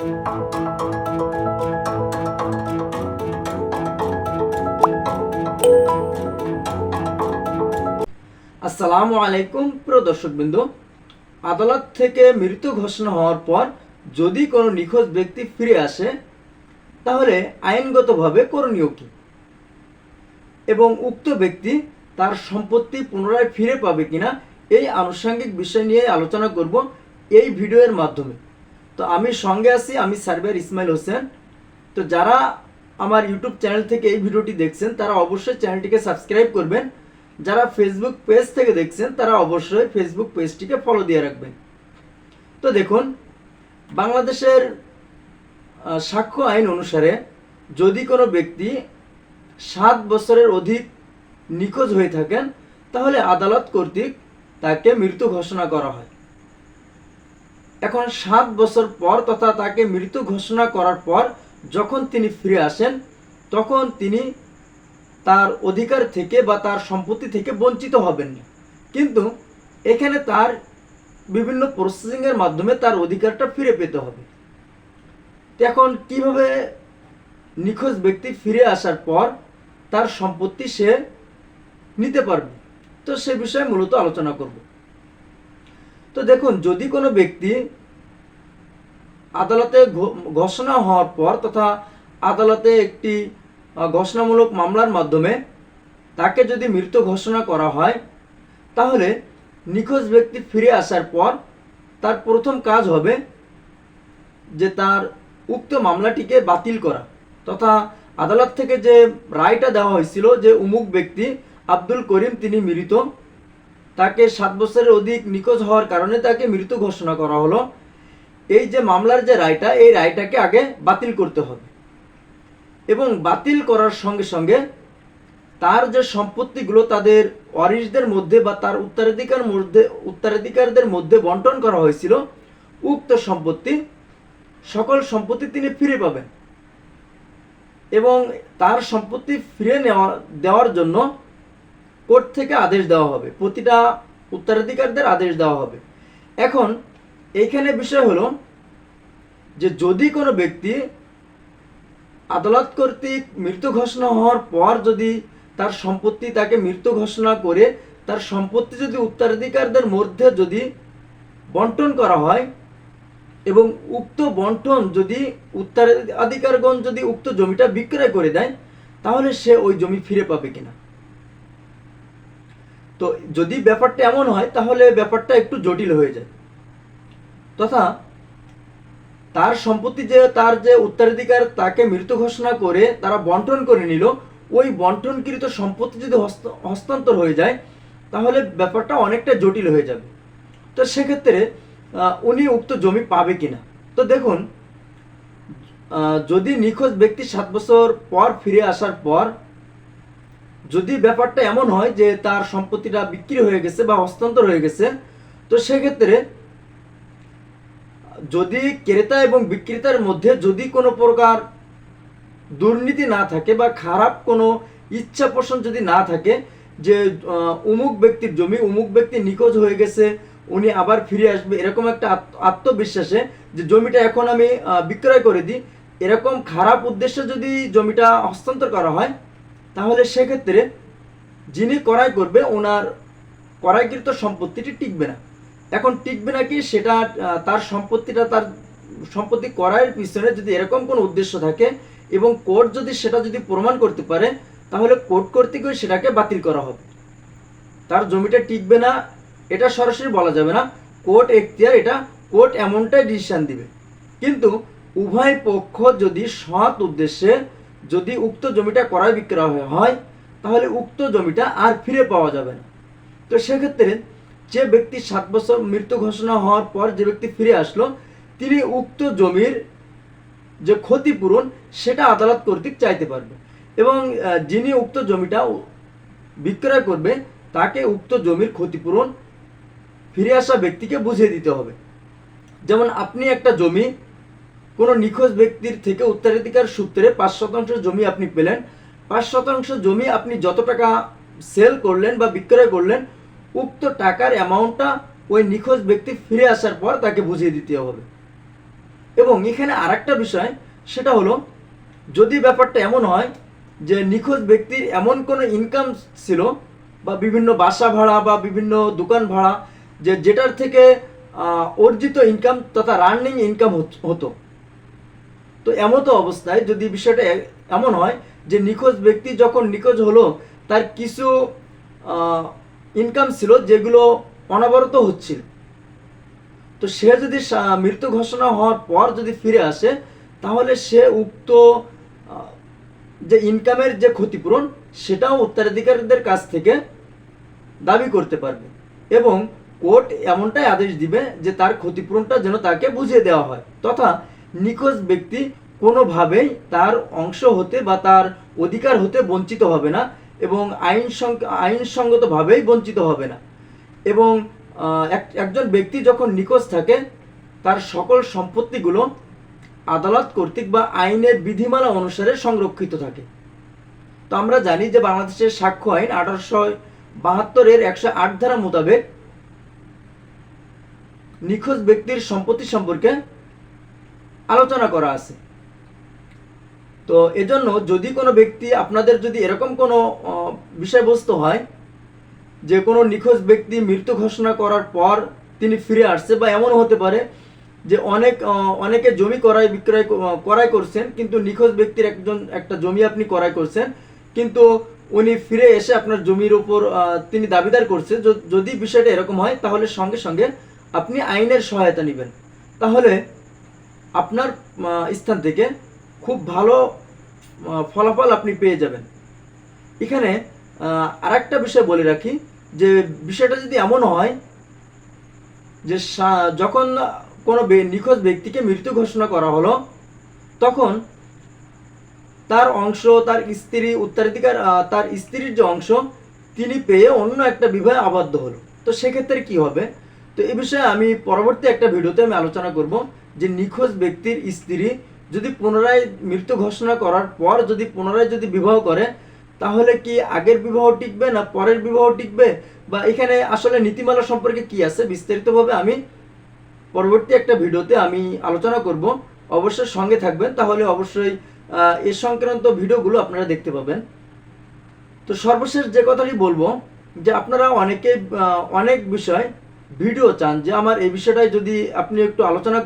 আসসালামু আলাইকুম প্রিয় দর্শকবৃন্দ। আদালত থেকে মৃত্যু ঘোষণা হওয়ার পর যদি কোনো নিখোঁজ ব্যক্তি ফিরে আসে, তাহলে আইনগতভাবে করণীয় কি? এবং উক্ত ব্যক্তি তার সম্পত্তি পুনরায় ফিরে পাবে কিনা, এই আনুষঙ্গিক বিষয় নিয়ে আলোচনা করব এই ভিডিওর মাধ্যমে। তো আমি সঙ্গে আছি, আমি সার্ভেয়ার ইসমাইল হোসেন। তো যারা আমার ইউটিউব চ্যানেল থেকে এই ভিডিওটি দেখছেন, তারা অবশ্যই চ্যানেলটিকে সাবস্ক্রাইব করবেন। যারা ফেসবুক পেজ থেকে দেখছেন, তারা অবশ্যই ফেসবুক পেজটিকে ফলো দিয়ে রাখবেন। তো দেখুন, বাংলাদেশের সাক্ষ্য আইন অনুসারে যদি কোনো ব্যক্তি সাত বছরের অধিক নিখোঁজ হয়ে থাকেন, তাহলে আদালত কর্তৃক তাকে মৃত্যু ঘোষণা করা হয়। এখন সাত বছর পর তথা তাকে মৃত্যু ঘোষণা করার পর যখন তিনি ফিরে আসেন, তখন তিনি তার অধিকার থেকে বা তার সম্পত্তি থেকে বঞ্চিত হবেন। না কিন্তু এখানে তার বিভিন্ন প্রসেসিংয়ের মাধ্যমে তার অধিকারটা ফিরে পেতে হবে। এখন কীভাবে নিখোঁজ ব্যক্তি ফিরে আসার পর তার সম্পত্তি সে নিতে পারবে? তো সে বিষয়ে মূলত আলোচনা করব। তো দেখুন, যদি কোনো ব্যক্তি আদালতে ঘোষণা হওয়ার পর তথা আদালতে একটি ঘোষণামূলক মামলার মাধ্যমে তাকে যদি মৃত ঘোষণা করা হয়, তাহলে নিখোঁজ ব্যক্তি ফিরে আসার পর তার প্রথম কাজ হবে যে তার উক্ত মামলাটিকে বাতিল করা তথা আদালত থেকে যে রায়টা দেওয়া হয়েছিল যে উমুক ব্যক্তি আব্দুল করিম, তিনি মৃত তাকে সাত বছরের অধিক নিখোঁজ হওয়ার কারণে তাকে মৃত ঘোষণা করা হলো। এই যে মামলার যে রায়টা, এই রায়টাকে আগে বাতিল করতে হবে। এবং বাতিল করার সঙ্গে সঙ্গে তার যে সম্পত্তিগুলো তাদের ওয়ারিশদের মধ্যে বা তার উত্তরাধিকার মধ্যে, উত্তরাধিকারদের মধ্যে বন্টন করা হয়েছিল, উক্ত সম্পত্তি, সকল সম্পত্তি তিনি ফিরে পাবেন। এবং তার সম্পত্তি ফিরে নেওয়া, দেওয়ার জন্য কোর্ট থেকে আদেশ দেওয়া হবে। প্রতিটা উত্তরাধিকারদের আদেশ দেওয়া হবে। এখন এইখানে বিষয় হলো যে যদি কোনো ব্যক্তি আদালত কর্তৃক মৃত্যু ঘোষণা হওয়ার পর যদি তার সম্পত্তি তাকে মৃত্যু ঘোষণা করে, তার সম্পত্তি যদি উত্তরাধিকারদের মধ্যে যদি বন্টন করা হয় এবং উক্ত বন্টন যদি উত্তরাধিকারগণ যদি উক্ত জমিটা বিক্রয় করে দেয়, তাহলে সে ওই জমি ফিরে পাবে কিনা? তো যদি ব্যাপারটা এমন হয়, তাহলে ব্যাপারটা একটু জটিল হয়ে যায়। তথা তার সম্পত্তি যে, তার যে উত্তরাধিকার, তাকে মৃত্যু ঘোষণা করে তারা বন্টন করে নিল। ওই বন্টনকৃত সম্পত্তি যদি হস্ত- হস্তান্তর হয়ে যায়, তাহলে ব্যাপারটা অনেকটা জটিল হয়ে যাবে। তো সেক্ষেত্রে উনি উক্ত জমি পাবে কিনা? তো দেখুন যদি নিখোঁজ ব্যক্তি সাত বছর পর ফিরে আসার পর যদি ব্যাপারটা এমন হয় যে তার সম্পত্তিটা বিক্রি হয়ে গেছে বা হস্তান্তর হয়ে গেছে, তো সেক্ষেত্রে যদি ক্রেতা এবং বিক্রেতার মধ্যে যদি কোনো প্রকার দুর্নীতি না থাকে বা খারাপ কোনো ইচ্ছা পোষণ যদি না থাকে যে উমুক ব্যক্তির জমি, উমুক ব্যক্তি নিখোঁজ হয়ে গেছে, উনি আবার ফিরে আসবে, এরকম একটা আত্ম- আত্মবিশ্বাসে যে জমিটা এখন আমি বিক্রয় করে দিই, এরকম খারাপ উদ্দেশ্যে যদি জমিটা হস্তান্তর করা হয় তাহলে সেক্ষেত্রে যিনি ক্রয় করবে, ওনার ক্রয়কৃত সম্পত্তিটি টিকবে না। এখন টিকবে নাকি সেটা তার সম্পত্তিটা, তার সম্পত্তি ক্রয়ের পিছনে যদি এরকম কোনো উদ্দেশ্য থাকে এবং কোর্ট যদি সেটা যদি প্রমাণ করতে পারে, তাহলে কোর্ট কর্তৃক সেটাকে বাতিল করা হবে। তার জমিটা টিকবে না, এটা সরাসরি বলা যাবে না। কোর্ট এখতিয়ার এটা, কোর্ট এমনটাই ডিসিশন দিবে। কিন্তু উভয় পক্ষ যদি সৎ উদ্দেশ্যে যদি উক্ত জমিটা ক্রয় বিক্রয় হয় তাহলে উক্ত জমিটা আর ফিরে পাওয়া যাবে না। তো সেক্ষেত্রে যে ব্যক্তি সাত বছর মৃত্যু ঘোষণা হওয়ার পর যে ব্যক্তি ফিরে আসলো, তিনি উক্ত জমির যে ক্ষতিপূরণ, সেটা আদালত কর্তৃক চাইতে পারবে। এবং যিনি উক্ত জমিটা বিক্রয় করবে, তাকে উক্ত জমির ক্ষতিপূরণ ফিরে আসা ব্যক্তিকে বুঝিয়ে দিতে হবে। যেমন আপনি একটা জমি কোনো নিখোঁজ ব্যক্তির থেকে উত্তরাধিকার সূত্রে পাঁচ শতাংশ জমি আপনি পেলেন। পাঁচ শতাংশ জমি আপনি যত টাকা সেল করলেন বা বিক্রয় করলেন, উক্ত টাকার অ্যামাউন্টটা ওই নিখোঁজ ব্যক্তি ফিরে আসার পর তাকে বুঝিয়ে দিতে হবে। এবং এখানে আরেকটা বিষয়, সেটা হলো, যদি ব্যাপারটা এমন হয় যে নিখোঁজ ব্যক্তির এমন কোনো ইনকাম ছিল বা বিভিন্ন বাসা ভাড়া বা বিভিন্ন দোকান ভাড়া, যে যেটার থেকে অর্জিত ইনকাম তথা রানিং ইনকাম হতো তো এমত অবস্থায় যদি বিষয়টা এমন হয় যে নিখোঁজ ব্যক্তি যখন নিখোঁজ হলো, তার কিছু ইনকাম ছিল যেগুলো অনবরত হচ্ছিল। তো সে যদি মৃত্যু ঘোষণা হওয়ার পর যদি ফিরে আসে, তাহলে সে উক্ত যে ইনকামের যে ক্ষতিপূরণ, সেটাও উত্তরাধিকারীদের কাছ থেকে দাবি করতে পারবে। এবং কোর্ট এমনটাই আদেশ দিবে যে তার ক্ষতিপূরণটা যেন তাকে বুঝিয়ে দেওয়া হয়। তথা নিখোঁজ ব্যক্তি কোনোভাবেই তার অংশ হতে বা তার অধিকার হতে বঞ্চিত হবে না এবং আইন আইনসঙ্গতভাবেই বঞ্চিত হবে না। এবং একজন ব্যক্তি যখন নিখোঁজ থাকে, তার সকল সম্পত্তিগুলো আদালত কর্তৃক বা আইনের বিধিমালা অনুসারে সংরক্ষিত থাকে। তো আমরা জানি যে বাংলাদেশের সাক্ষ্য আইন আঠারোশো বাহাত্তরের একশো আট ধারা মোতাবেক নিখোঁজ ব্যক্তির সম্পত্তি সম্পর্কে আলোচনা করা আছে। তো এজন্য যদি কোনো ব্যক্তি আপনাদের যদি এরকম কোনো বিষয়বস্তু হয় যে কোনো নিখোঁজ ব্যক্তি মৃত্যু ঘোষণা করার পর তিনি ফিরে আসছে বা এমনও হতে পারে যে অনেক অনেকে জমি ক্রয় বিক্রয় ক্রয় করছেন, কিন্তু নিখোঁজ ব্যক্তির একজন, একটা জমি আপনি ক্রয় করছেন, কিন্তু উনি ফিরে এসে আপনার জমির উপর তিনি দাবিদার করছে যদি বিষয়টা এরকম হয়, তাহলে সঙ্গে সঙ্গে আপনি আইনের সহায়তা নেবেন। তাহলে আপনার স্থান থেকে খুব ভালো ফলাফল আপনি পেয়ে যাবেন। এখানে আর একটা বিষয় বলে রাখি, যে বিষয়টা যদি এমন হয়, যে যখন কোনো নিখোঁজ ব্যক্তিকে মৃত্যু ঘোষণা করা হলো, তখন তার অংশ, তার স্ত্রী, উত্তরাধিকার তার স্ত্রীর যে অংশ, তিনি পেয়ে অন্য একটা বিবাহে আবদ্ধ হলো। তো সেক্ষেত্রে কি হবে? তো এ বিষয়ে আমি পরবর্তী একটা ভিডিওতে আমি আলোচনা করব। যে নিখোঁজ ব্যক্তির স্ত্রী যদি পুনরায় মৃত্যু ঘোষণা করার পর যদি পুনরায় যদি বিবাহ করে, তাহলে কি আগের বিবাহ টিকবে না পরের বিবাহ টিকবে? বা এখানে আসলে নীতিমালা সম্পর্কে কি আছে? বিস্তারিতভাবে আমি পরবর্তী একটা ভিডিওতে আমি আলোচনা করব। অবশ্যই সঙ্গে থাকবেন, তাহলে অবশ্যই এ সংক্রান্ত ভিডিওগুলো আপনারা দেখতে পাবেন। তো সর্বশেষ যে কথাটি বলব, যে আপনারা অনেকে অনেক বিষয় ভিডিও চান, যে আমার এই বিষয়টাই যদি আপনি একটু আলোচনা